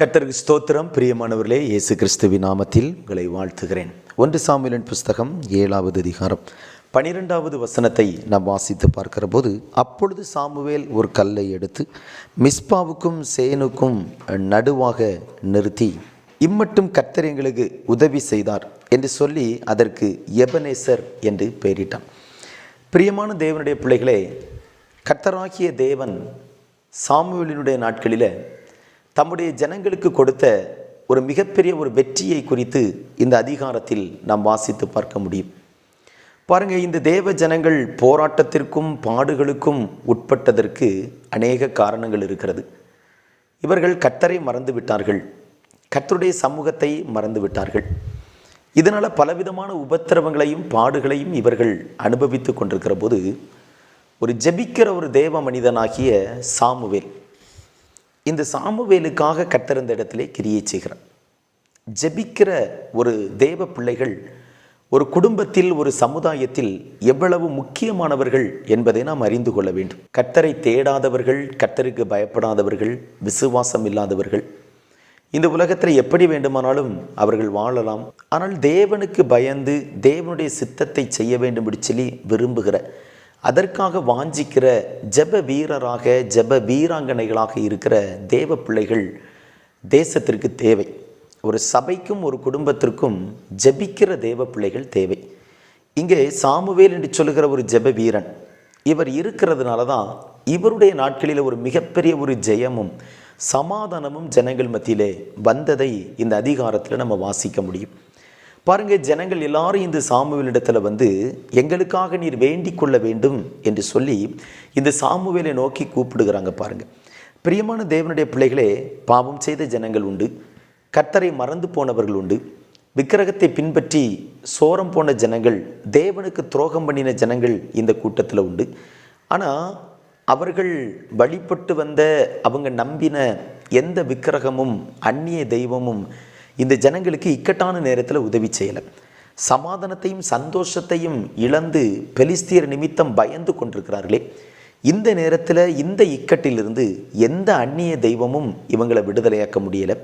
கத்தருக்கு ஸ்தோத்திரம். பிரியமானவர்களே இயேசு கிறிஸ்துவின் நாமத்தில் உங்களை வாழ்த்துகிறேன். ஒன்று சாமுவேலின் புஸ்தகம் ஏழாவது அதிகாரம். பனிரெண்டாவது வசனத்தை நாம் வாசித்து பார்க்கிற போது அப்பொழுது சாமுவேல் ஒரு கல்லை எடுத்து மிஸ்பாவுக்கும் சேனுக்கும் நடுவாக நிறுத்தி இம்மட்டும் கர்த்தர் எங்களுக்கு உதவி செய்தார் என்று சொல்லி அதற்கு எபனேசர் என்று பெயரிட்டான். பிரியமான தேவனுடைய பிள்ளைகளே கர்த்தராகிய தேவன் சாமுவேலினுடைய நாட்களில் தம்முடைய ஜனங்களுக்கு கொடுத்த ஒரு மிகப்பெரிய ஒரு வெற்றியை குறித்து இந்த அதிகாரத்தில் நாம் வாசித்து பார்க்க முடியும். பாருங்க இந்த தேவ ஜனங்கள் போராட்டத்திற்கும் பாடுகளுக்கும் உட்பட்டதற்கு அநேக காரணங்கள் இருக்கிறது. இவர்கள் கத்தரை மறந்து விட்டார்கள் கத்தருடைய சமூகத்தை மறந்து விட்டார்கள் இதனால் பலவிதமான உபத்திரவங்களையும் பாடுகளையும் இவர்கள் அனுபவித்து கொண்டிருக்கிற போது ஒரு ஜெபிக்கிற ஒரு தேவ மனிதனாகிய சாமுவேல் இந்த சாமுவேலுக்காக கத்திருந்த இடத்திலே கிரியை செய்கிறார். ஜெபிக்கிற ஒரு தேவ பிள்ளைகள் ஒரு குடும்பத்தில் ஒரு சமுதாயத்தில் எவ்வளவு முக்கியமானவர்கள் என்பதை நாம் அறிந்து கொள்ள வேண்டும். கத்தரை தேடாதவர்கள் கத்தருக்கு பயப்படாதவர்கள் விசுவாசம் இல்லாதவர்கள். இந்த உலகத்தில் எப்படி வேண்டுமானாலும் அவர்கள் வாழலாம். ஆனால் தேவனுக்கு பயந்து தேவனுடைய சித்தத்தை செய்ய வேண்டும் என்று சொல்லி விரும்புகிற அதற்காக வாஞ்சிக்கிற ஜெப வீரராக ஜெப வீராங்கனைகளாக இருக்கிற தேவ பிள்ளைகள் தேசத்திற்கு தேவை. ஒரு சபைக்கும் ஒரு குடும்பத்திற்கும் ஜெபிக்கிற தேவ பிள்ளைகள் தேவை. இங்கே சாமுவேல் என்று சொல்லுகிற ஒரு ஜெப வீரன் இவர் இருக்கிறதுனால தான் இவருடைய நாட்களில் ஒரு மிகப்பெரிய ஒரு ஜெயமும் சமாதானமும் ஜனங்கள் மத்தியிலே வந்ததை இந்த அதிகாரத்தில் நம்ம வாசிக்க முடியும். பாருங்க ஜனங்கள் எல்லாரும் இந்த சாமுவேலிடத்தில் வந்து எங்களுக்காக நீர் வேண்டிக் கொள்ள வேண்டும் என்று சொல்லி இந்த சாமுவேலை நோக்கி கூப்பிடுகிறாங்க பாருங்க. பிரியமான தேவனுடைய பிள்ளைகளே பாவம் செய்த ஜனங்கள் உண்டு. கர்த்தரை மறந்து போனவர்கள் உண்டு. விக்கிரகத்தை பின்பற்றி சோரம் போன ஜனங்கள் தேவனுக்கு துரோகம் பண்ணின ஜனங்கள் இந்த கூட்டத்தில் உண்டு. ஆனால் அவர்கள் வழிபட்டு வந்த அவங்க நம்பின எந்த விக்கிரகமும் அந்நிய தெய்வமும் இந்த ஜனங்களுக்கு இக்கட்டான நேரத்தில் உதவி செய்யலை. சமாதானத்தையும் சந்தோஷத்தையும் இழந்து பெலிஸ்தியர் நிமித்தம் பயந்து கொண்டிருக்கிறார்களே. இந்த நேரத்தில் இந்த இக்கட்டிலிருந்து எந்த அந்நிய தெய்வமும் இவங்களை விடுதலையாக்க முடியலை.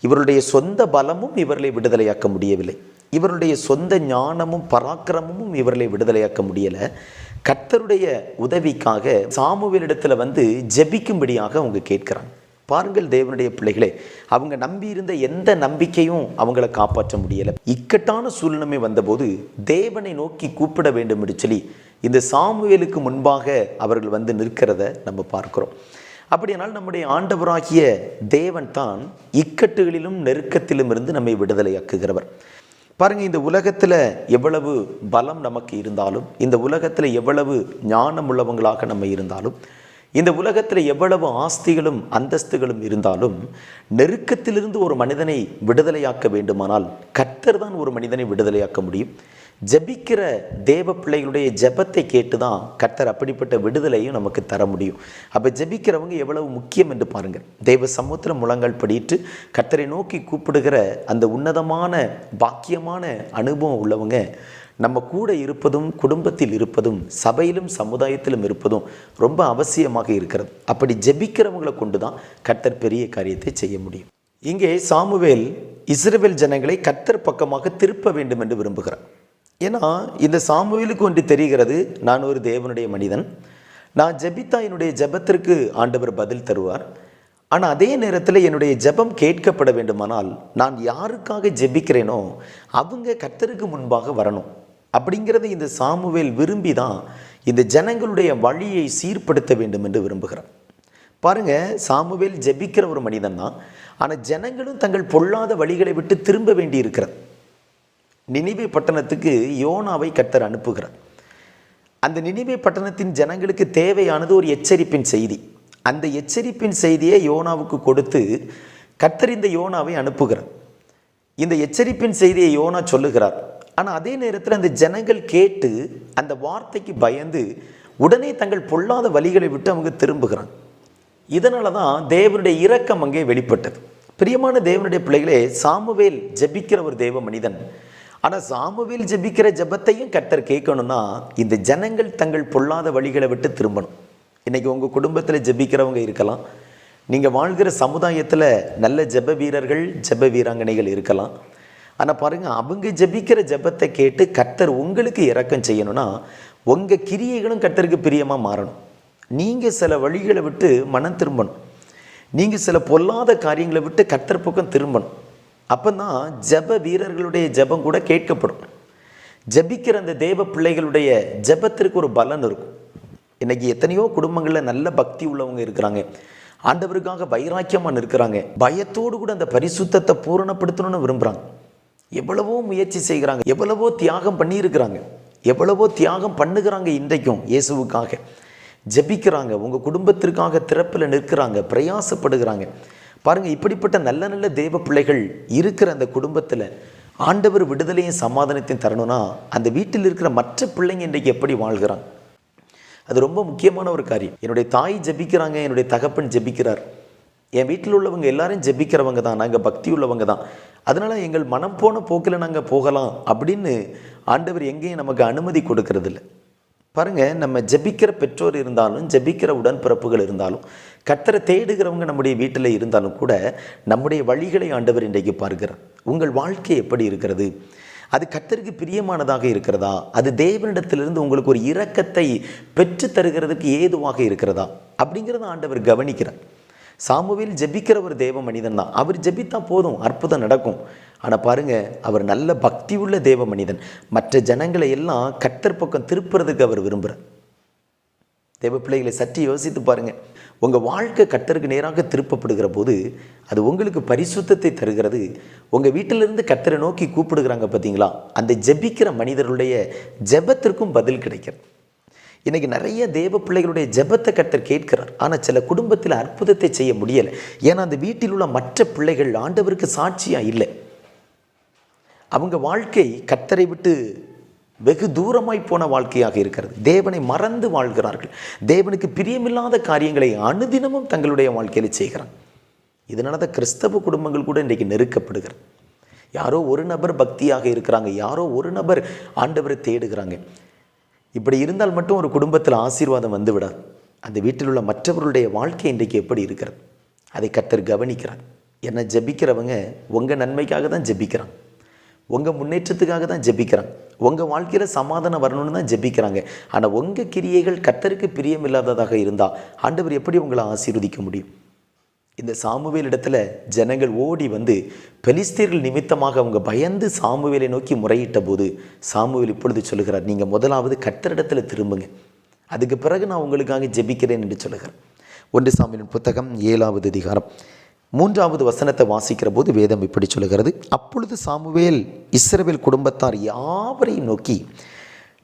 இவருடைய சொந்த பலமும் இவர்களை விடுதலையாக்க முடியவில்லை. இவருடைய சொந்த ஞானமும் பராக்கிரமமும் இவர்களை விடுதலையாக்க முடியலை. கர்த்தருடைய உதவிக்காக சாமுவேலிடத்தில் வந்து ஜெபிக்கும்படியாக அவங்க கேட்குறாங்க. பாருங்கள் தேவனுடைய பிள்ளைகளே அவங்க நம்பி இருந்த எந்த நம்பிக்கையும் அவங்கள காப்பாற்ற முடியலை. இக்கட்டான சூழ்நிலை வந்தபோது தேவனை நோக்கி கூப்பிட வேண்டும் என்று சொல்லி இந்த சாமுவேலுக்கு முன்பாக அவர்கள் வந்து நிற்கிறத நம்ம பார்க்கிறோம். அப்படியானால் நம்முடைய ஆண்டவராகிய தேவன் தான் இக்கட்டுகளிலும் நெருக்கத்திலும் இருந்து நம்மை விடுதலையாக்குகிறவர். பாருங்கள் இந்த உலகத்தில் எவ்வளவு பலம் நமக்கு இருந்தாலும் இந்த உலகத்தில் எவ்வளவு ஞானம் உள்ளவங்களாக நம்ம இருந்தாலும் இந்த உலகத்தில் எவ்வளவு ஆஸ்திகளும் அந்தஸ்துகளும் இருந்தாலும் நெருக்கத்திலிருந்து ஒரு மனிதனை விடுதலையாக்க வேண்டுமானால் கர்த்தர் தான் ஒரு மனிதனை விடுதலையாக்க முடியும். ஜெபிக்கிற தேவ பிள்ளைகளுடைய ஜெபத்தை கேட்டு தான் கர்த்தர் அப்படிப்பட்ட விடுதலையும் நமக்கு தர முடியும். அப்போ ஜெபிக்கிறவங்க எவ்வளவு முக்கியம் என்று பாருங்கள். தேவ சமுத்திரம் முழங்கள் படிட்டு கர்த்தரை நோக்கி கூப்பிடுகிற அந்த உன்னதமான பாக்கியமான அனுபவம் உள்ளவங்க நம்ம கூட இருப்பதும் குடும்பத்தில் இருப்பதும் சபையிலும் சமுதாயத்திலும் இருப்பதும் ரொம்ப அவசியமாக இருக்கிறது. அப்படி ஜெபிக்கிறவங்களை கொண்டு தான் கர்த்தர் பெரிய காரியத்தை செய்ய முடியும். இங்கே சாமுவேல் இஸ்ரேல் ஜனங்களை கர்த்தர் பக்கமாக திருப்ப வேண்டும் என்று விரும்புகிறார். ஏன்னா இந்த சாமுவேலுக்கு ஒன்று தெரிகிறது நான் ஒரு தேவனுடைய மனிதன். நான் ஜெபித்தா என்னுடைய ஜெபத்திற்கு ஆண்டவர் பதில் தருவார். ஆனால் அதே நேரத்தில் என்னுடைய ஜெபம் கேட்கப்பட வேண்டுமானால் நான் யாருக்காக ஜெபிக்கிறேனோ அவங்க கர்த்தருக்கு முன்பாக வரணும். அப்படிங்கிறத இந்த சாமுவேல் விரும்பி தான் இந்த ஜனங்களுடைய வழியை சீர்படுத்த வேண்டும் என்று விரும்புகிறார். பாருங்க சாமுவேல் ஜெபிக்கிற ஒரு மனிதன் தான் ஆனால் ஜனங்களும் தங்கள் பொல்லாத வழிகளை விட்டு திரும்ப வேண்டி இருக்கிறது நினைவே பட்டணத்துக்கு யோனாவை கத்தர் அனுப்புகிறார். அந்த நினைவே பட்டணத்தின் ஜனங்களுக்கு தேவையானது ஒரு எச்சரிப்பின் செய்தி. அந்த எச்சரிப்பின் செய்தியை யோனாவுக்கு கொடுத்து கத்தர் இந்த யோனாவை அனுப்புகிறார். இந்த எச்சரிப்பின் செய்தியை யோனா சொல்லுகிறார். ஆனால் அதே நேரத்தில் அந்த ஜனங்கள் கேட்டு அந்த வார்த்தைக்கு பயந்து உடனே தங்கள் பொல்லாத வழிகளை விட்டு அவங்க திரும்புகிறாங்க. இதனால தான் தேவனுடைய இரக்கம் அங்கே வெளிப்பட்டது. பிரியமான தேவனுடைய பிள்ளைகளே சாமுவேல் ஜெபிக்கிற ஒரு தேவ மனிதன் ஆனால் சாமுவேல் ஜெபிக்கிற ஜெபத்தையும் கர்த்தர் கேட்கணும்னா இந்த ஜனங்கள் தங்கள் பொல்லாத வழிகளை விட்டு திரும்பணும். இன்றைக்கி உங்கள் குடும்பத்தில் ஜெபிக்கிறவங்க இருக்கலாம். நீங்கள் வாழ்கிற சமுதாயத்தில் நல்ல ஜெப வீரர்கள் ஜெப வீராங்கனைகள் இருக்கலாம். ஆனால் பாருங்கள் அவங்க ஜெபிக்கிற ஜெபத்தை கேட்டு கர்த்தர் உங்களுக்கு இறக்கம் செய்யணும்னா உங்கள் கிரியைகளும் கர்த்தருக்கு பிரியமாக மாறணும். நீங்கள் சில வழிகளை விட்டு மனம் திரும்பணும். நீங்கள் சில பொல்லாத காரியங்களை விட்டு கர்த்தர் பக்கம் திரும்பணும். அப்போ தான் ஜெப வீரர்களுடைய ஜெபம் கூட கேட்கப்படும். ஜெபிக்கிற அந்த தேவ பிள்ளைகளுடைய ஜெபத்திற்கு ஒரு பலன் இருக்கும். இன்னைக்கு எத்தனையோ குடும்பங்களில் நல்ல பக்தி உள்ளவங்க இருக்கிறாங்க. ஆண்டவருக்காக வைராக்கியமாக நிற்கிறாங்க. பயத்தோடு கூட அந்த பரிசுத்தத்தை பூரணப்படுத்தணும்னு விரும்புகிறாங்க எவ்வளவோ முயற்சி செய்கிறாங்க. எவ்வளவோ தியாகம் பண்ணியிருக்கிறாங்க. எவ்வளவோ தியாகம் பண்ணுகிறாங்க இன்றைக்கும் இயேசுவுக்காக. ஜெபிக்கிறாங்க. உங்கள் குடும்பத்திற்காக திறப்பில் நிற்கிறாங்க. பிரயாசப்படுகிறாங்க. பாருங்கள் இப்படிப்பட்ட நல்ல நல்ல தெய்வ பிள்ளைகள் இருக்கிற அந்த குடும்பத்தில் ஆண்டவர் விடுதலையும் சமாதானத்தையும் தரணும்னா அந்த வீட்டில் இருக்கிற மற்ற பிள்ளைங்க இன்றைக்கு எப்படி வாழ்கிறாங்க? அது ரொம்ப முக்கியமான ஒரு காரியம். என்னுடைய தாய் ஜெபிக்கிறாங்க என்னுடைய தகப்பன் ஜெபிக்கிறார். என் வீட்டில் உள்ளவங்க எல்லாரும் ஜெபிக்கிறவங்க தான் நாங்கள் பக்தி உள்ளவங்க தான். அதனால் எங்கள் மனம் போன போக்கில் நாங்கள் போகலாம் அப்படின்னு ஆண்டவர் எங்கேயும் நமக்கு அனுமதி கொடுக்கறதில்ல. பாருங்க நம்ம ஜெபிக்கிற பெற்றோர் இருந்தாலும் ஜெபிக்கிற உடன்பிறப்புகள் இருந்தாலும் கத்தரை தேடுகிறவங்க நம்முடைய வீட்டில் இருந்தாலும் கூட நம்முடைய வழிகளை ஆண்டவர் இன்றைக்கு பார்க்கிறார். உங்கள் வாழ்க்கை எப்படி இருக்கிறது? அது கத்தருக்கு பிரியமானதாக இருக்கிறதா? அது தேவனிடத்திலிருந்து உங்களுக்கு ஒரு இரக்கத்தை பெற்று தருகிறதுக்கு ஏதுவாக இருக்கிறதா? அப்படிங்கிறத ஆண்டவர் கவனிக்கிறார். சாமுவேல் ஜெபிக்கிற ஒரு தேவ மனிதன் தான். அவர் ஜபித்தா போதும் அற்புதம் நடக்கும். ஆனால் பாருங்க அவர் நல்ல பக்தி உள்ள தேவ மனிதன். மற்ற ஜனங்களை எல்லாம் கத்தர் பக்கம் திருப்புறதுக்கு அவர் விரும்புகிறார் தேவ பிள்ளைகளை சற்று யோசித்து பாருங்கள் உங்கள் வாழ்க்கை கத்தருக்கு நேராக திருப்பப்படுகிற போது அது உங்களுக்கு பரிசுத்தத்தை தருகிறது. உங்கள் வீட்டிலிருந்து கத்தரை நோக்கி கூப்பிடுகிறாங்க பார்த்தீங்களா அந்த ஜெபிக்கிற மனிதருடைய ஜெபத்திற்கும் பதில் கிடைக்கிறது. இன்றைக்கி நிறைய தேவ பிள்ளைகளுடைய ஜெபத்தை கத்தர் கேட்கிறார். ஆனால் சில குடும்பத்தில் அற்புதத்தை செய்ய முடியலை. ஏன்னா அந்த வீட்டில் உள்ள மற்ற பிள்ளைகள் ஆண்டவருக்கு சாட்சியாக இல்லை. அவங்க வாழ்க்கை கத்தரை விட்டு வெகு தூரமாய் போன வாழ்க்கையாக இருக்கிறது. தேவனை மறந்து வாழ்கிறார்கள். தேவனுக்கு பிரியமில்லாத காரியங்களை அனுதினமும் தங்களுடைய வாழ்க்கையில் செய்கிறான் இதனால தான் கிறிஸ்தவ குடும்பங்கள் கூட இன்றைக்கு நெருக்கப்படுகிறது. யாரோ ஒரு நபர் பக்தியாக இருக்கிறாங்க. யாரோ ஒரு நபர் ஆண்டவரை தேடுகிறாங்க. இப்படி இருந்தால் மட்டும் ஒரு குடும்பத்தில் ஆசீர்வாதம் வந்து விடாது. அந்த வீட்டில் உள்ள மற்றவர்களுடைய வாழ்க்கை இன்றைக்கு எப்படி இருக்கிறது? அதை கத்தர் கவனிக்கிறார். ஏன்னா ஜெபிக்கிறவங்க உங்கள் நன்மைக்காக தான் ஜெபிக்கிறாங்க. உங்கள் முன்னேற்றத்துக்காக தான் ஜெபிக்கிறாங்க உங்கள் வாழ்க்கையில் சமாதானம் வரணும்னு தான் ஜெபிக்கிறாங்க. ஆனால் உங்கள் கிரியைகள் கத்தருக்கு பிரியமில்லாததாக இருந்தால் ஆண்டவர் எப்படி உங்களை ஆசீர்வதிக்க முடியும்? இந்த சாமுவேல் இடத்துல ஜனங்கள் ஓடி வந்து பெலிஸ்தீர்கள் நிமித்தமாக அவங்க பயந்து சாமுவேலை நோக்கி முறையிட்ட போது சாமுவேல் இப்பொழுது சொல்லுகிறார் நீங்கள் முதலாவது கத்தரிடத்தில் திரும்புங்க. அதுக்கு பிறகு நான் உங்களுக்காக ஜெபிக்கிறேன் என்று சொல்லுகிறேன் ஒன்று சாமியின் புத்தகம் ஏழாவது அதிகாரம். மூன்றாவது வசனத்தை வாசிக்கிற போது வேதம் இப்படி சொல்லுகிறது. அப்பொழுது சாமுவேல் இஸ்ரவேல் குடும்பத்தார் யாவரையும் நோக்கி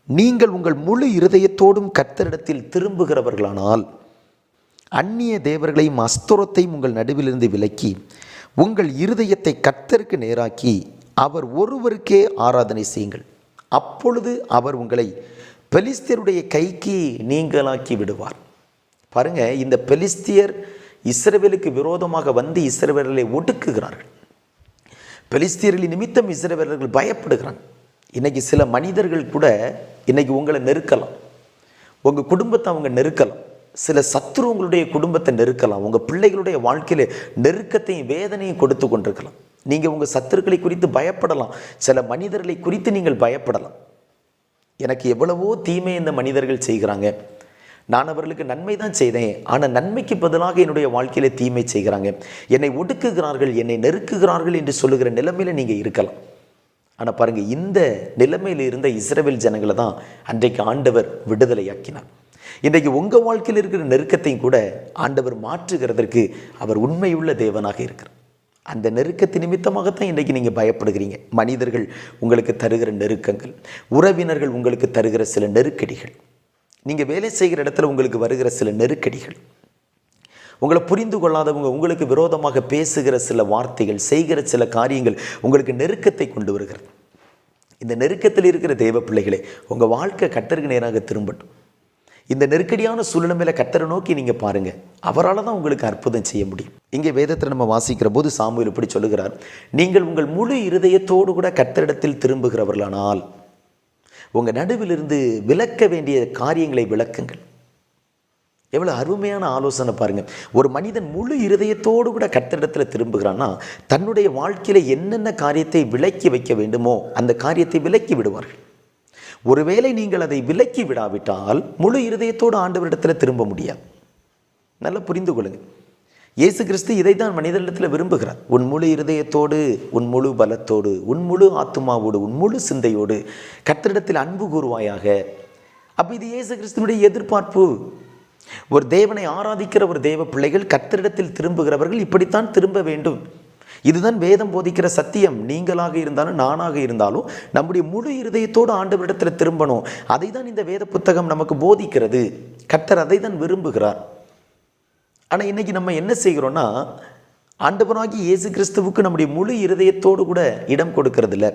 நீங்கள் உங்கள் முழு இருதயத்தோடும் கர்த்தரிடத்தில் திரும்புகிறவர்களானால் அந்நிய தேவர்களையும் அஸ்தோரத்தையும் உங்கள் நடுவிலிருந்து விலக்கி உங்கள் இருதயத்தை கர்த்தருக்கு நேராக்கி அவர் ஒருவருக்கே ஆராதனை செய்யுங்கள். அப்பொழுது அவர் உங்களை பெலிஸ்தியருடைய கைக்கு நீங்களாக்கி விடுவார். பாருங்கள் இந்த பெலிஸ்தியர் இஸ்ரவேலுக்கு விரோதமாக வந்து இஸ்ரவேலை ஒடுக்குகிறார்கள். பெலிஸ்தீர்களின் நிமித்தம் இஸ்ரவேலர்கள் பயப்படுகிறாங்க. இன்னைக்கு சில மனிதர்கள் கூட இன்னைக்கு உங்களை நெருக்கலாம். உங்கள் குடும்பத்தை அவங்க நெருக்கலாம். சில சத்ரு உங்களுடைய குடும்பத்தை நெருக்கலாம். உங்கள் பிள்ளைகளுடைய வாழ்க்கையில் நெருக்கத்தையும் வேதனையும் கொடுத்து கொண்டிருக்கலாம். நீங்கள் உங்கள் சத்துருக்களை குறித்து பயப்படலாம். சில மனிதர்களை குறித்து நீங்கள் பயப்படலாம். எனக்கு எவ்வளவோ தீமை இந்த மனிதர்கள் செய்கிறாங்க. நான் அவர்களுக்கு நன்மை தான் செய்தேன். ஆனால் நன்மைக்கு பதிலாக என்னுடைய வாழ்க்கையில் தீமை செய்கிறாங்க. என்னை ஒடுக்குகிறார்கள் என்னை நெருக்குகிறார்கள் என்று சொல்லுகிற நிலைமையில் நீங்கள் இருக்கலாம். ஆனால் பாருங்கள் இந்த நிலைமையில் இருந்த இஸ்ரவேல் ஜனங்களை தான் அன்றைக்கு ஆண்டவர் விடுதலையாக்கினார். இன்றைக்கு உங்கள் வாழ்க்கையில் இருக்கிற நெருக்கத்தையும் கூட ஆண்டவர் மாற்றுகிறதற்கு அவர் உண்மையுள்ள தேவனாக இருக்கிறார். அந்த நெருக்கத்து நிமித்தமாகத்தான் இன்றைக்கு நீங்கள் பயப்படுகிறீங்க. மனிதர்கள் உங்களுக்கு தருகிற நெருக்கங்கள் உறவினர்கள் உங்களுக்கு தருகிற சில நெருக்கடிகள். நீங்கள் வேலை செய்கிற இடத்துல உங்களுக்கு வருகிற சில நெருக்கடிகள் உங்களை புரிந்து கொள்ளாதவங்க உங்களுக்கு விரோதமாக பேசுகிற சில வார்த்தைகள் செய்கிற சில காரியங்கள் உங்களுக்கு நெருக்கத்தை கொண்டு வருகிறது. இந்த நெருக்கத்தில் இருக்கிற தெய்வ பிள்ளைகளே உங்கள் வாழ்க்கை கத்தருக்கு நேராக திரும்பட்டும். இந்த நெருக்கடியான சூழ்நிலையில கத்தரை நோக்கி நீங்கள் பாருங்கள் அவரால் தான் உங்களுக்கு அற்புதம் செய்ய முடியும். இங்கே வேதத்தில் நம்ம வாசிக்கிற போது சாமுவேல் இப்படி சொல்லுகிறார் நீங்கள் உங்கள் முழு இருதயத்தோடு கூட கத்தரிடத்தில் திரும்புகிறவர்களானால் உங்கள் நடுவிலிருந்து விளக்க வேண்டிய காரியங்களை விளக்குங்கள். எவ்வளோ அருமையான ஆலோசனை பாருங்கள் ஒரு மனிதன் முழு இருதயத்தோடு கூட கர்த்தரிடத்தில் திரும்புகிறான்னா தன்னுடைய வாழ்க்கையில் என்னென்ன காரியத்தை விலக்கி வைக்க வேண்டுமோ அந்த காரியத்தை விலக்கி விடுவார்கள். ஒருவேளை நீங்கள் அதை விலக்கி விடாவிட்டால் முழு இருதயத்தோடு ஆண்டவரிடத்தில் திரும்ப முடியாது. நல்லா புரிந்து கொள்ளுங்கள் இயேசு கிறிஸ்து இதை தான் மனிதனிடத்தில் விரும்புகிறார். உன் முழு இருதயத்தோடு உன் முழு பலத்தோடு உன் முழு ஆத்துமாவோடு உன் முழு சிந்தையோடு கர்த்தரிடத்தில் அன்பு கூறுவாயாக. அப்போ இது இயேசு கிறிஸ்துவனுடைய எதிர்பார்ப்பு. ஒரு தேவனை ஆராதிக்கிற ஒரு தேவ பிள்ளைகள் கர்த்தரிடத்தில் திரும்புகிறவர்கள் இப்படித்தான் திரும்ப வேண்டும். இதுதான் வேதம் போதிக்கிற சத்தியம். நீங்களாக இருந்தாலும் நானாக இருந்தாலும் நம்முடைய முழு இருதயத்தோடு ஆண்டவரிடத்தில் திரும்பணும். அதை தான் இந்த வேத புத்தகம் நமக்கு போதிக்கிறது. கர்த்தர் அதை தான் விரும்புகிறார். ஆனால் இன்றைக்கி நம்ம என்ன செய்கிறோம்னா ஆண்டவராகி இயேசு கிறிஸ்துவுக்கு நம்முடைய முழு இருதயத்தோடு கூட இடம் கொடுக்கறதில்ல.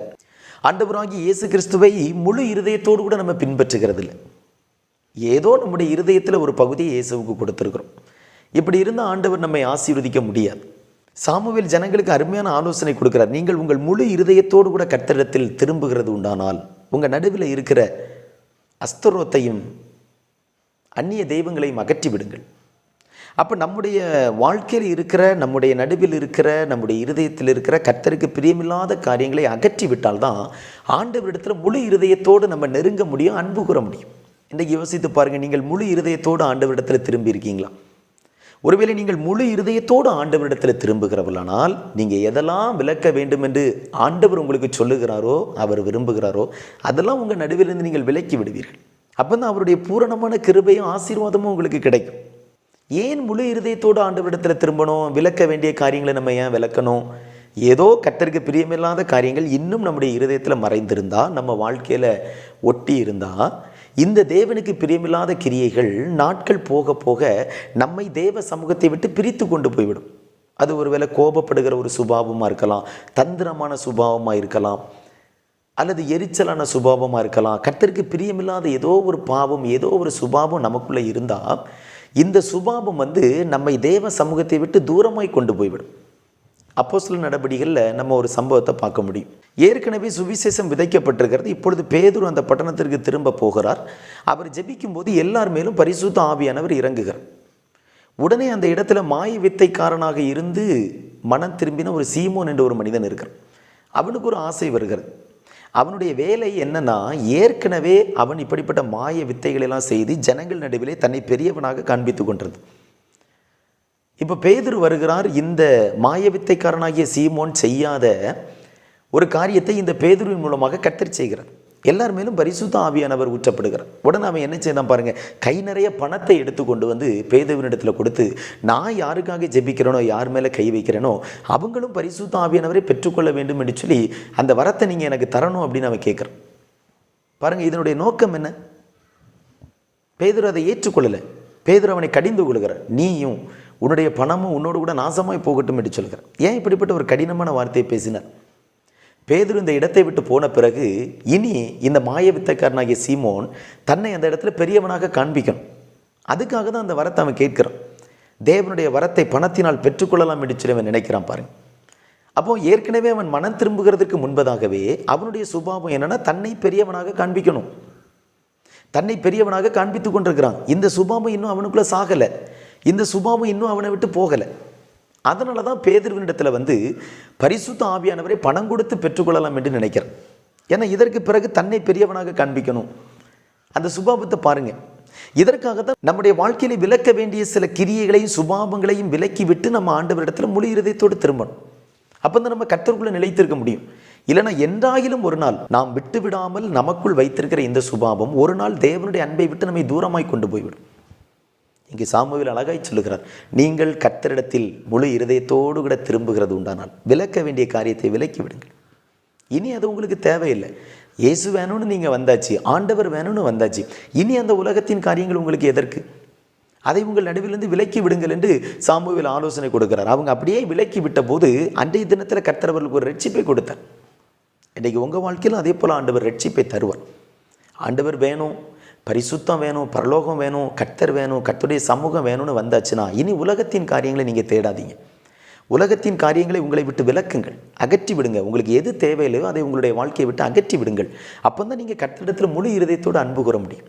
ஆண்டவராகி இயேசு கிறிஸ்துவை முழு இருதயத்தோடு கூட நம்ம பின்பற்றுகிறதில்ல. ஏதோ நம்முடைய இருதயத்தில் ஒரு பகுதியை இயேசுவுக்கு கொடுத்துருக்குறோம். இப்படி இருந்தால் ஆண்டவர் நம்மை ஆசீர்வதிக்க முடியாது. சாமுவேல் ஜனங்களுக்கு அருமையான ஆலோசனை கொடுக்கிறார். நீங்கள் உங்கள் முழு இருதயத்தோடு கூட கத்தரிடத்தில் திரும்புகிறது உண்டானால் உங்கள் நடுவில் இருக்கிற அஸ்தரோத்தையும் அந்நிய தெய்வங்களையும் அகற்றி விடுங்கள் அப்போ நம்முடைய வாழ்க்கையில் இருக்கிற நம்முடைய நடுவில் இருக்கிற நம்முடைய இருதயத்தில் இருக்கிற கர்த்தருக்கு பிரியமில்லாத காரியங்களை அகற்றி விட்டால்தான் ஆண்டவரிடத்தில் முழு இருதயத்தோடு நம்ம நெருங்க முடியும் அன்பு கூற முடியும். இன்றைக்கு யோசித்து பாருங்கள் நீங்கள் முழு இருதயத்தோடு ஆண்டவரிடத்தில் திரும்பி இருக்கீங்களா ஒருவேளை நீங்கள் முழு இருதயத்தோடு ஆண்டவரிடத்தில் திரும்புகிறவர்களானால் நீங்கள் எதெல்லாம் விளக்க வேண்டும் என்று ஆண்டவர் உங்களுக்கு சொல்லுகிறாரோ அவர் விரும்புகிறாரோ அதெல்லாம் உங்கள் நடுவிலிருந்து நீங்கள் விலக்கி விடுவீர்கள். அப்போ தான் அவருடைய பூரணமான கிருபையும் ஆசீர்வாதமும் உங்களுக்கு கிடைக்கும். ஏன் முழு இருதயத்தோடு ஆண்டவரிடத்தில் திரும்பணும்? விளக்க வேண்டிய காரியங்களை நம்ம ஏன் விளக்கணும்? ஏதோ கத்தருக்கு பிரியமில்லாத காரியங்கள் இன்னும் நம்முடைய இருதயத்தில் மறைந்திருந்தால் நம்ம வாழ்க்கையில் ஒட்டி இருந்தால் இந்த தேவனுக்கு பிரியமில்லாத கிரியைகள் நாட்கள் போக போக நம்மை தேவ சமூகத்தை விட்டு பிரித்து கொண்டு போய்விடும். அது ஒருவேளை கோபப்படுகிற ஒரு சுபாவமாக இருக்கலாம் தந்திரமான சுபாவமாக இருக்கலாம் அல்லது எரிச்சலான சுபாவமாக இருக்கலாம். கர்த்தருக்கு பிரியமில்லாத ஏதோ ஒரு பாவம் ஏதோ ஒரு சுபாவம் நமக்குள்ளே இருந்தால் இந்த சுபாவம் வந்து நம்மை தேவ சமூகத்தை விட்டு தூரமாய் கொண்டு போய்விடும். அப்போ சில நடவடிக்கைகளில் நம்ம ஒரு சம்பவத்தை பார்க்க முடியும். ஏற்கனவே சுவிசேஷம் விதைக்கப்பட்டிருக்கிறது. இப்பொழுது பேதுரு அந்த பட்டணத்திற்கு திரும்ப போகிறார். அவர் ஜெபிக்கும் போது எல்லார் மேலும் பரிசுத்த ஆவியானவர் இறங்குகிறார். உடனே அந்த இடத்துல மாய வித்தைக்காரனாக இருந்து மனம் திரும்பின ஒரு சீமோன் என்ற ஒரு மனிதன் இருக்கிறான். அவனுக்கு ஒரு ஆசை வருகிறது. அவனுடைய வேலை என்னன்னா ஏற்கனவே அவன் இப்படிப்பட்ட மாய வித்தைகளெல்லாம் செய்து ஜனங்கள் நடுவிலே தன்னை பெரியவனாக காண்பித்து கொண்டது. இப்போ பேதுரு வருகிறார் இந்த மாய வித்தைக்காரனாகிய சீமோன் செய்யாத ஒரு காரியத்தை இந்த பேதுருவின் மூலமாக கத்தரி செய்கிறார். எல்லார் மேலும் பரிசுத்த ஆவியானவர் ஊற்றப்படுகிறார். உடனே அவன் என்ன செய்தான் பாருங்க கை நிறைய பணத்தை எடுத்து கொண்டு வந்து பேதவினிடத்தில் கொடுத்து நான் யாருக்காக ஜெபிக்கிறேனோ யார் மேலே கை வைக்கிறேனோ அவங்களும் பரிசுத்த ஆவியானவரை பெற்றுக்கொள்ள வேண்டும் என்று சொல்லி அந்த வரத்தை நீங்கள் எனக்கு தரணும் அப்படின்னு அவன் கேட்குறான். பாருங்க இதனுடைய நோக்கம் என்ன? பேதர் அதை ஏற்றுக்கொள்ளலை. பேதர் அவனை கடிந்து கொள்கிறார். நீயும் உன்னுடைய பணமும் உன்னோடு கூட நாசமாய் போகட்டும் என்று சொல்கிறார். ஏன் இப்படிப்பட்ட ஒரு கடினமான வார்த்தையை பேசினார்? பேதுரு இந்த இடத்தை விட்டு போன பிறகு இனி இந்த மாய வித்தைக்காரனாகிய சீமோன் தன்னை அந்த இடத்துல பெரியவனாக காண்பிக்கணும். அதுக்காக தான் அந்த வரத்தை அவன் கேட்கிறான். தேவனுடைய வரத்தை பணத்தினால் பெற்றுக்கொள்ளலாம் என்று சொல்லி அவன் நினைக்கிறான் பாருங்க. அப்போ ஏற்கனவே அவன் மனம் திரும்புகிறதுக்கு முன்பதாகவே அவனுடைய சுபாவம் என்னன்னா தன்னை பெரியவனாக காண்பிக்கணும். தன்னை பெரியவனாக காண்பித்து கொண்டிருக்கிறான். இந்த சுபாவம் இன்னும் அவனுக்குள்ளே சாகலை. இந்த சுபாவம் இன்னும் அவனை விட்டு போகலை. அதனால தான் பேதிர்வனிடத்தில் வந்து பரிசுத்த ஆவியானவரை பணம் கொடுத்து பெற்றுக்கொள்ளலாம் என்று நினைக்கிறேன் ஏன்னா இதற்கு பிறகு தன்னை பெரியவனாக காண்பிக்கணும். அந்த சுபாவத்தை பாருங்க. இதற்காக தான் நம்முடைய வாழ்க்கையில விலக்க வேண்டிய சில கிரியைகளையும் சுபாவங்களையும் விலக்கி விட்டு நம்ம ஆண்டவரிடத்தில் முழு இருதயத்தோடு திரும்பணும். அப்போ தான் நம்ம கத்தருக்குள்ளே நிலைத்திருக்க முடியும். இல்லைனா என்றாயிலும் ஒரு நாள் நாம் விட்டு விடாமல் நமக்குள் வைத்திருக்கிற இந்த சுபாவம் ஒரு நாள் தேவனுடைய அன்பை விட்டு நம்மை தூரமாய் கொண்டு போய்விடும். இங்கே சாமுவில் அழகாய் சொல்லுகிறார் நீங்கள் கத்தரிடத்தில் முழு இருதயத்தோடு கூட திரும்புகிறது உண்டானால் விலக்க வேண்டிய காரியத்தை விலக்கி விடுங்கள். இனி அது உங்களுக்கு தேவையில்லை. இயேசு வேணும்னு நீங்கள் வந்தாச்சு ஆண்டவர் வேணும்னு வந்தாச்சு. இனி அந்த உலகத்தின் காரியங்கள் உங்களுக்கு எதற்கு? அதை உங்கள் நடுவிலிருந்து விலக்கி விடுங்கள் என்று சாமுவில் ஆலோசனை கொடுக்கிறார். அவங்க அப்படியே விலக்கி விட்ட போது அன்றைய தினத்தில் கர்த்தரவர்களுக்கு ஒரு ரட்சிப்பை கொடுத்தார். இன்றைக்கு உங்கள் வாழ்க்கையிலும் அதே போல் ஆண்டவர் ரட்சிப்பை தருவார். ஆண்டவர் வேணும் பரிசுத்தம் வேணும் பரலோகம் வேணும் கர்த்தர் வேணும் கர்த்தருடைய சமூகம் வேணும்னு வந்தாச்சுன்னா இனி உலகத்தின் காரியங்களை நீங்கள் தேடாதீங்க. உலகத்தின் காரியங்களை உங்களை விட்டு விலக்குங்கள். அகற்றி விடுங்க. உங்களுக்கு எது தேவையில்லையோ அதை உங்களுடைய வாழ்க்கையை விட்டு அகற்றி விடுங்கள். அப்போ தான் நீங்கள் கர்த்தரிடத்தில் முழு இருதயத்தோடு அன்பு கூற முடியும்.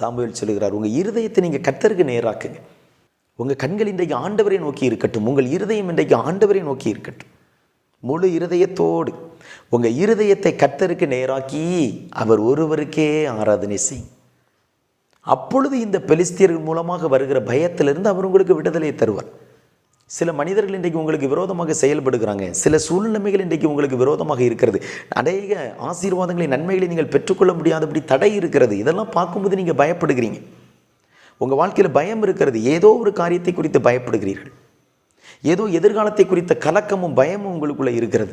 சாம்புவேல் சொல்லுகிறார் உங்கள் இருதயத்தை நீங்கள் கர்த்தருக்கு நேராக்குங்க. உங்கள் கண்கள் இன்றைக்கு ஆண்டவரை நோக்கி இருக்கட்டும். உங்கள் இருதயம் இன்றைக்கு ஆண்டவரை நோக்கி இருக்கட்டும். முழு இருதயத்தோடு. உங்கள் இருதயத்தை கத்தருக்கு நேராக்கி அவர் ஒருவருக்கே ஆராதனை செய். அப்பொழுது இந்த பெலிஸ்தியர்கள் மூலமாக வருகிற பயத்திலிருந்து அவர் உங்களுக்கு விடுதலையை தருவார். சில மனிதர்கள் இன்றைக்கு உங்களுக்கு விரோதமாக செயல்படுகிறாங்க. சில சூழ்நிலைமைகள் இன்றைக்கு உங்களுக்கு விரோதமாக இருக்கிறது. அநேக ஆசீர்வாதங்களை நன்மைகளை நீங்கள் பெற்றுக்கொள்ள முடியாதபடி தடை இருக்கிறது. இதெல்லாம் பார்க்கும்போது நீங்கள் பயப்படுகிறீங்க. உங்கள் வாழ்க்கையில் பயம் இருக்கிறது. ஏதோ ஒரு காரியத்தை குறித்து பயப்படுகிறீர்கள். ஏதோ எதிர்காலத்தை குறித்த கலக்கமும் பயமும் உங்களுக்குள்ளே இருக்கிறது.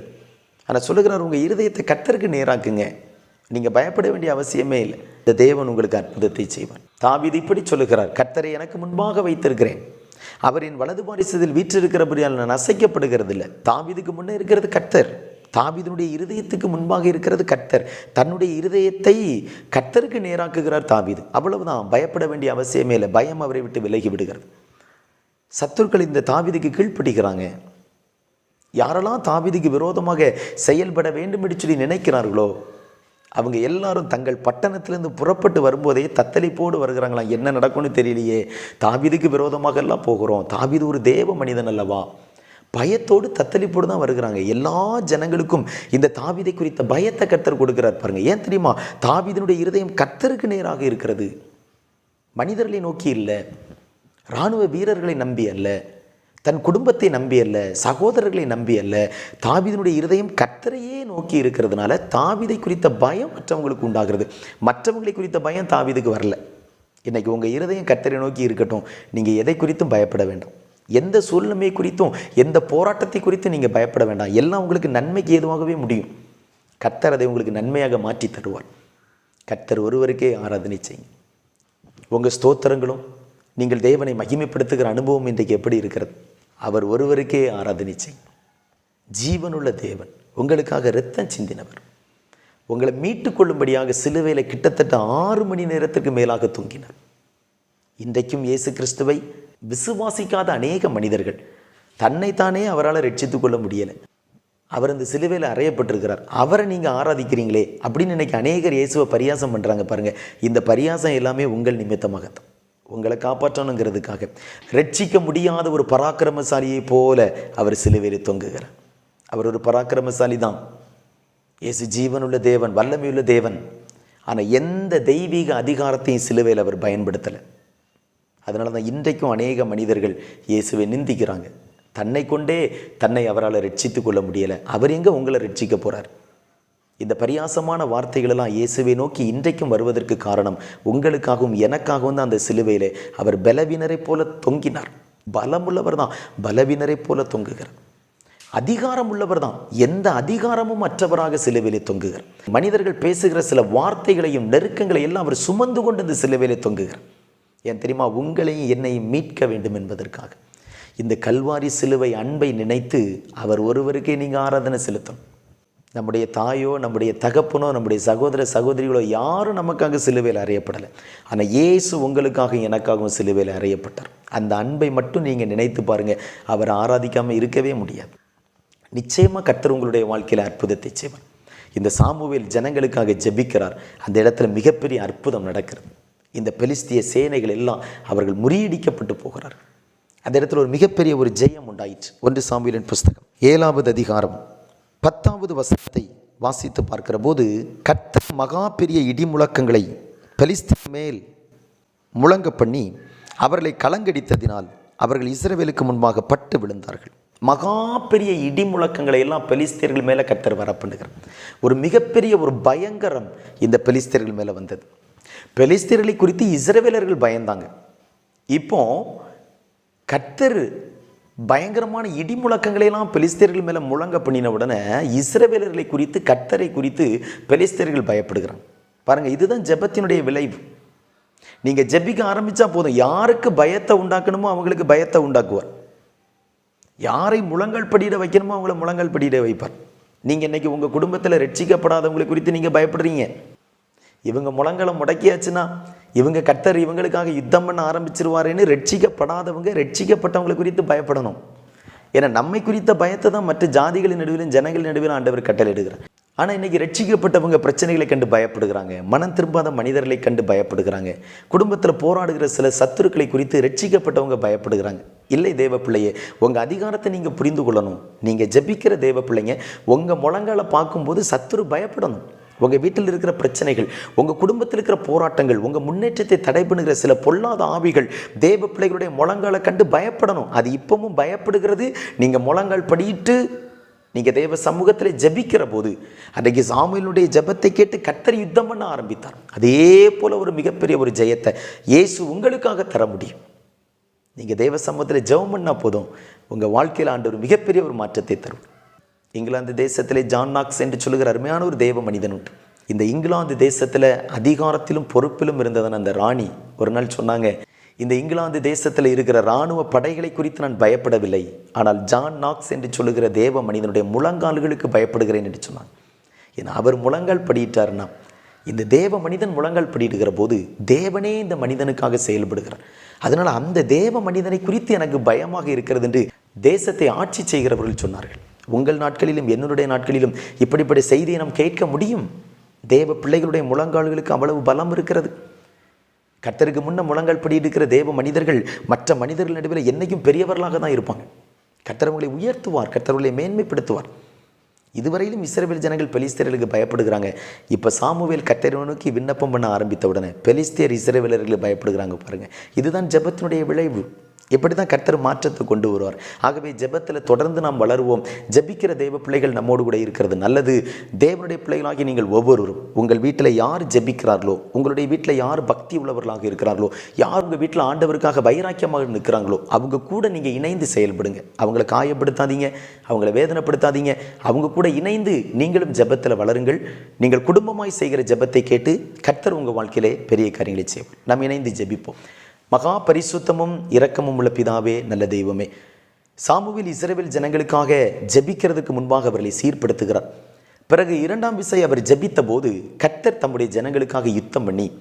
ஆனால் சொல்லுகிறார் உங்கள் இருதயத்தை கத்தருக்கு நேராக்குங்க. நீங்கள் பயப்பட வேண்டிய அவசியமே இல்லை. இந்த தேவன் உங்களுக்கு அற்புதத்தை செய்வான் தாவிது இப்படி சொல்லுகிறார் கர்த்தரை எனக்கு முன்பாக வைத்திருக்கிறேன். அவரின் வலது பாரிசத்தில் வீற்றிருக்கிறபடியால் நான் அசைக்கப்படுகிறது இல்லை தாவிதுக்கு முன்னே இருக்கிறது கர்த்தர். தாவிதனுடைய இருதயத்துக்கு முன்பாக இருக்கிறது கர்த்தர். தன்னுடைய இருதயத்தை கர்த்தருக்கு நேராக்குகிறார் தாவிது. அவ்வளவுதான். பயப்பட வேண்டிய அவசியமே இல்லை. பயம் அவரை விட்டு விலகி விடுகிறது. சத்துருக்கள் இந்த தாவிதிக்கு கீழ்ப்படிக்கிறாங்க யாரெல்லாம் தாவிதிக்கு விரோதமாக செயல்பட வேண்டும் என்று சொல்லி நினைக்கிறார்களோ அவங்க எல்லாரும் தங்கள் பட்டணத்திலிருந்து புறப்பட்டு வரும்போதே தத்தளிப்போடு வருகிறாங்களாம் என்ன நடக்கும்னு தெரியலையே. தாவிதுக்கு விரோதமாக எல்லாம் போகிறோம். தாவிது ஒரு தேவ மனிதன் அல்லவா? பயத்தோடு தத்தளிப்போடு தான் வருகிறாங்க. எல்லா ஜனங்களுக்கும் இந்த தாவிதை குறித்த பயத்தை கர்த்தர் கொடுக்கிறார் பாருங்க. ஏன் தெரியுமா? தாவிதனுடைய இருதயம் கர்த்தருக்கு நேராக இருக்கிறது. மனிதர்களை நோக்கி இல்லை. இராணுவ வீரர்களை நம்பி அல்ல தன் குடும்பத்தை நம்பி அல்ல சகோதரர்களை நம்பி அல்ல தாவிதனுடைய இருதயம் கத்தரையே நோக்கி இருக்கிறதுனால தாவிதை குறித்த பயம் மற்றவங்களுக்கு உண்டாகிறது. மற்றவங்களை குறித்த பயம் தாவிதுக்கு வரல. இன்றைக்கி உங்கள் இருதயம் கத்தரை நோக்கி இருக்கட்டும் நீங்கள் எதை குறித்தும் பயப்பட வேண்டாம். எந்த சூழ்நிலை குறித்தும் எந்த போராட்டத்தை குறித்தும் நீங்கள் பயப்பட வேண்டாம். எல்லாம் உங்களுக்கு நன்மைக்கு ஏதுவாகவே முடியும். கர்த்தர் அதை உங்களுக்கு நன்மையாக மாற்றி தருவார். கர்த்தர் ஒருவருக்கே ஆராதனை செய்யும். உங்கள் ஸ்தோத்திரங்களும் நீங்கள் தேவனை மகிமைப்படுத்துகிற அனுபவம் இன்றைக்கு எப்படி இருக்கிறது? அவர் ஒருவருக்கே ஆராதனை செய்யும். ஜீவனுள்ள தேவன் உங்களுக்காக இரத்தம் சிந்தினவர். உங்களை மீட்டுக்கொள்ளும்படியாக சிலுவையில் கிட்டத்தட்ட ஆறு மணி நேரத்துக்கு மேலாக தூங்கினார். இன்றைக்கும் இயேசு கிறிஸ்துவை விசுவாசிக்காத அநேக மனிதர்கள் தன்னைத்தானே அவரால் ரட்சித்து கொள்ள முடியலை. அவர் இந்த சிலுவையில் அறையப்பட்டிருக்கிறார். அவரை நீங்கள் ஆராதிக்கிறீங்களே அப்படின்னு இன்றைக்கி அநேகர் இயேசுவை பரியாசம் பண்ணுறாங்க பாருங்கள் இந்த பரியாசம் எல்லாமே உங்கள் நிமித்தமாகத்தான். உங்களை காப்பாற்றணுங்கிறதுக்காக. ரட்சிக்க முடியாத ஒரு பராக்கிரமசாலியை போல அவர் சிலுவையில் தொங்குகிறார். அவர் ஒரு பராக்கிரமசாலி தான் இயேசு ஜீவனுள்ள தேவன் வல்லமையுள்ள தேவன். ஆனால் எந்த தெய்வீக அதிகாரத்தையும் சிலுவையில் அவர் பயன்படுத்தலை. அதனால தான் இன்றைக்கும் அநேக மனிதர்கள் இயேசுவை நிந்திக்கிறாங்க. தன்னை கொண்டே தன்னை அவரால் ரட்சித்து கொள்ள முடியலை. அவர் எங்கே உங்களை ரட்சிக்க போகிறார் இந்த பரியாசமான வார்த்தைகளெல்லாம் இயேசுவை நோக்கி இன்றைக்கும் வருவதற்கு காரணம் உங்களுக்காகவும் எனக்காகவும் தான் அந்த சிலுவையில் அவர் பலவீனரைப் போல தொங்கினார். பலமுள்ளவர் தான். பலவீனரைப் போல தொங்குகிறார். அதிகாரம் உள்ளவர் தான். எந்த அதிகாரமும் மற்றவராக சிலுவையிலே தொங்குகிறார். மனிதர்கள் பேசுகிற சில வார்த்தைகளையும் நெருக்கங்களை எல்லாம் அவர் சுமந்து கொண்டு இந்த சிலுவையிலே தொங்குகிறார். ஏன் தெரியுமா? உங்களையும் என்னையும் மீட்க வேண்டும் என்பதற்காக. இந்த கல்வாரி சிலுவை அன்பை நினைத்து அவர் ஒருவருக்கே நீங்கள் ஆராதனை செலுத்தணும். நம்முடைய தாயோ நம்முடைய தகப்பனோ நம்முடைய சகோதர சகோதரிகளோ யாரும் நமக்காக சிலுவையில் அறையப்படலை. ஆனால் இயேசு உங்களுக்காக எனக்காகவும் சிலுவையில் அறையப்பட்டார். அந்த அன்பை மட்டும் நீங்கள் நினைத்து பாருங்கள் அவர் ஆராதிக்காமல் இருக்கவே முடியாது. நிச்சயமாக கர்த்தர் உங்களுடைய வாழ்க்கையில் அற்புதத்தை செய்வார். இந்த சாமுவேல் ஜனங்களுக்காக ஜெபிக்கிறார். அந்த இடத்துல மிகப்பெரிய அற்புதம் நடக்கிறது. இந்த பெலிஸ்திய சேனைகள் எல்லாம் அவர்கள் முறியடிக்கப்பட்டு போகிறார்கள். அந்த இடத்துல ஒரு மிகப்பெரிய ஒரு ஜெயம் உண்டாயிற்று. ஒன்று சாமுவேலின் புஸ்தகம். ஏழாவது அதிகாரம். பத்தாவது வசனத்தை வாசித்து பார்க்கிற போது கத்த மகா பெரிய இடி முழக்கங்களை பலிஸ்தீன் மேல் முழங்க பண்ணி அவர்களை கலங்கடித்ததினால் அவர்கள் இஸ்ரவேலுக்கு முன்பாக பட்டு விழுந்தார்கள். மகா பெரிய இடி முழக்கங்களை எல்லாம் பெலிஸ்தீர்கள் மேலே கத்தர் வரப்பண்ணுகிறார் ஒரு மிகப்பெரிய ஒரு பயங்கரம் இந்த பெலிஸ்தியர்கள் மேலே வந்தது. பெலிஸ்தீர்களை குறித்து இஸ்ரவேலர்கள் பயந்தாங்க. இப்போ கத்தர் பயங்கரமான இடி முழக்கங்களையெல்லாம் பெலிஸ்தீர்கள் மேலே முழங்க பண்ணின உடனே இஸ்ரவேலர்களை குறித்து கத்தரை குறித்து பெலிஸ்தியர்கள் பயப்படுகிறாங்க. பாருங்கள் இதுதான் ஜெபத்தினுடைய விளைவு. நீங்கள் ஜெபிக்க ஆரம்பித்தா போதும். யாருக்கு பயத்தை உண்டாக்கணுமோ அவங்களுக்கு பயத்தை உண்டாக்குவார். யாரை முழங்கால் படியிட வைக்கணுமோ அவங்கள முழங்கால் படியிட வைப்பார். நீங்கள் இன்றைக்கி உங்கள் குடும்பத்தில் ரட்சிக்கப்படாதவங்களை குறித்து நீங்கள் பயப்படுறீங்க. இவங்க முழங்களை முடக்கியாச்சுன்னா இவங்க கத்தர் இவங்களுக்காக யுத்தம் பண்ண ஆரம்பிச்சிருவாருன்னு ரட்சிக்கப்படாதவங்க ரட்சிக்கப்பட்டவங்களை குறித்து பயப்படணும். ஏன்னா நம்மை குறித்த பயத்தை தான் மற்ற ஜாதிகளின் நடுவிலும் ஜனங்கள் நடுவிலும் ஆண்டவர் கட்டளையிடுகிறார் ஆனால் இன்னைக்கு ரட்சிக்கப்பட்டவங்க பிரச்சனைகளை கண்டு பயப்படுகிறாங்க. மனம் திரும்பாத மனிதர்களை கண்டு பயப்படுகிறாங்க. குடும்பத்தில் போராடுகிற சில சத்துருக்களை குறித்து ரட்சிக்கப்பட்டவங்க பயப்படுகிறாங்க. இல்லை தேவ பிள்ளையே உங்கள் அதிகாரத்தை நீங்கள் புரிந்து கொள்ளணும். நீங்கள் ஜெபிக்கிற தேவ பிள்ளைங்க உங்கள் முழங்கால பார்க்கும்போது சத்துரு பயப்படணும். உங்கள் வீட்டில் இருக்கிற பிரச்சனைகள் உங்கள் குடும்பத்தில் இருக்கிற போராட்டங்கள் உங்கள் முன்னேற்றத்தை தடை பண்ணுகிற சில பொல்லாத ஆவிகள் தேவ பிள்ளைகளுடைய முழங்கால கண்டு பயப்படணும். அது இப்பவும் பயப்படுகிறது. நீங்கள் முழங்கால் படியிட்டு நீங்கள் தேவ சமூகத்தில் ஜெபிக்கிற போது அன்றைக்கு சாமியனுடைய ஜெபத்தை கேட்டு கத்தர் யுத்தம் பண்ண ஆரம்பித்தார். அதே போல் ஒரு மிகப்பெரிய ஒரு ஜெயத்தை இயேசு உங்களுக்காக தர முடியும். நீங்கள் தேவ சமூகத்தில் ஜெபம் பண்ணால் போதும். உங்கள் வாழ்க்கையில் ஆண்டு ஒரு மிகப்பெரிய ஒரு மாற்றத்தை தரும். இங்கிலாந்து தேசத்திலே ஜான் நாக்ஸ் என்று சொல்லுகிற அருமையான ஒரு தேவ மனிதன் உண்டு இந்த இங்கிலாந்து தேசத்தில் அதிகாரத்திலும் பொறுப்பிலும் இருந்ததன் அந்த ராணி. ஒரு நாள் சொன்னாங்க இந்த இங்கிலாந்து தேசத்தில் இருக்கிற இராணுவ படைகளை குறித்து நான் பயப்படவில்லை. ஆனால் ஜான் நாக்ஸ் என்று சொல்லுகிற தேவ மனிதனுடைய முழங்கால்களுக்கு பயப்படுகிறேன் என்று சொன்னான். ஏன்னா அவர் முழங்கால் படியிட்டார்னா இந்த தேவ மனிதன் முழங்கால் படியிடுகிற போது தேவனே இந்த மனிதனுக்காக செயல்படுகிறார். அதனால் அந்த தேவ மனிதனை குறித்து எனக்கு பயமாக இருக்கிறது என்று தேசத்தை ஆட்சி செய்கிறவர்கள் சொன்னார்கள். உங்கள் நாட்களிலும் என்னுடைய நாட்களிலும் இப்படிப்பட்ட செய்தியை நாம் கேட்க முடியும்? தேவ பிள்ளைகளுடைய முழங்கால்களுக்கு அவ்வளவு பலம் இருக்கிறது. கர்த்தருக்கு முன்ன முழங்கால் படி இருக்கிற தேவ மனிதர்கள் மற்ற மனிதர்கள் நடுவில் என்னைக்கும் பெரியவர்களாக தான் இருப்பாங்க. கர்த்தர் உயர்த்துவார் கர்த்தர் மேன்மைப்படுத்துவார். இதுவரையிலும் இஸ்ரேல் ஜனங்கள் பெலிஸ்தர்களுக்கு பயப்படுகிறாங்க. இப்போ சாமுவேல் கர்த்தரை நோக்கி விண்ணப்பம் பண்ண ஆரம்பித்த உடனே பெலிஸ்தியர் இஸ்ரேவேலர்களுக்கு பயப்படுகிறாங்க பாருங்கள் இதுதான் ஜெபத்தினுடைய விளைவு. இப்படி தான் கர்த்தர் மாற்றத்தை கொண்டு வருவார். ஆகவே ஜெபத்தில் தொடர்ந்து நாம் வளருவோம். ஜெபிக்கிற தேவ பிள்ளைகள் நம்மோடு கூட இருக்கிறது நல்லது. தேவனுடைய பிள்ளைகளாகி நீங்கள் ஒவ்வொருவரும் உங்கள் வீட்டில் யார் ஜெபிக்கிறார்களோ உங்களுடைய வீட்டில் யார் பக்தி உள்ளவர்களாக இருக்கிறார்களோ யார் உங்கள் வீட்டில் ஆண்டவருக்காக வைராக்கியமாக நிற்கிறாங்களோ அவங்க கூட நீங்கள் இணைந்து செயல்படுங்க. அவங்கள காயப்படுத்தாதீங்க அவங்கள வேதனைப்படுத்தாதீங்க. அவங்க கூட இணைந்து நீங்களும் ஜெபத்தில் வளருங்கள். நீங்கள் குடும்பமாய் செய்கிற ஜெபத்தை கேட்டு கர்த்தர் உங்கள் வாழ்க்கையிலே பெரிய காரியங்களை செய்வோம் நாம் இணைந்து ஜெபிப்போம். மகா பரிசுத்தமும் இரக்கமும் உள்ள பிதாவே நல்ல தெய்வமே. சாமுவில் இஸ்ரவேல் ஜனங்களுக்காக ஜெபிக்கிறதுக்கு முன்பாக அவர்களை சீர்படுத்துகிறார். பிறகு இரண்டாம் விசை அவர் ஜபித்த போது கத்தர் தம்முடைய ஜனங்களுக்காக யுத்தம் பண்ணி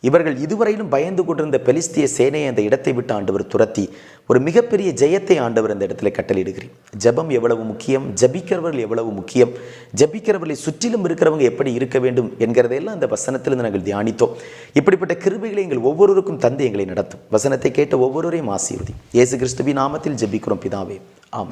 இவர்கள் இதுவரையிலும் பயந்து கொண்டிருந்த பெலிஸ்திய சேனையை அந்த இடத்தை விட்டு ஆண்டவர் துரத்தி ஒரு மிகப்பெரிய ஜெயத்தை ஆண்டவர் அந்த இடத்துல கட்டளையிடுகிறேன் ஜெபம் எவ்வளவு முக்கியம்? ஜபிக்கிறவர்கள் எவ்வளவு முக்கியம்? ஜபிக்கிறவர்களை சுற்றிலும் இருக்கிறவங்க எப்படி இருக்க வேண்டும் என்கிறதையெல்லாம் அந்த வசனத்திலிருந்து நாங்கள் தியானித்தோம். இப்படிப்பட்ட கிருபைகளை எங்கள் ஒவ்வொருவருக்கும் தந்து எங்களை நடத்தும். வசனத்தை கேட்ட ஒவ்வொருவரையும் ஆசீர்வதி. இயேசு கிறிஸ்துவின் நாமத்தில் ஜபிக்கிறோம் பிதாவே. ஆம்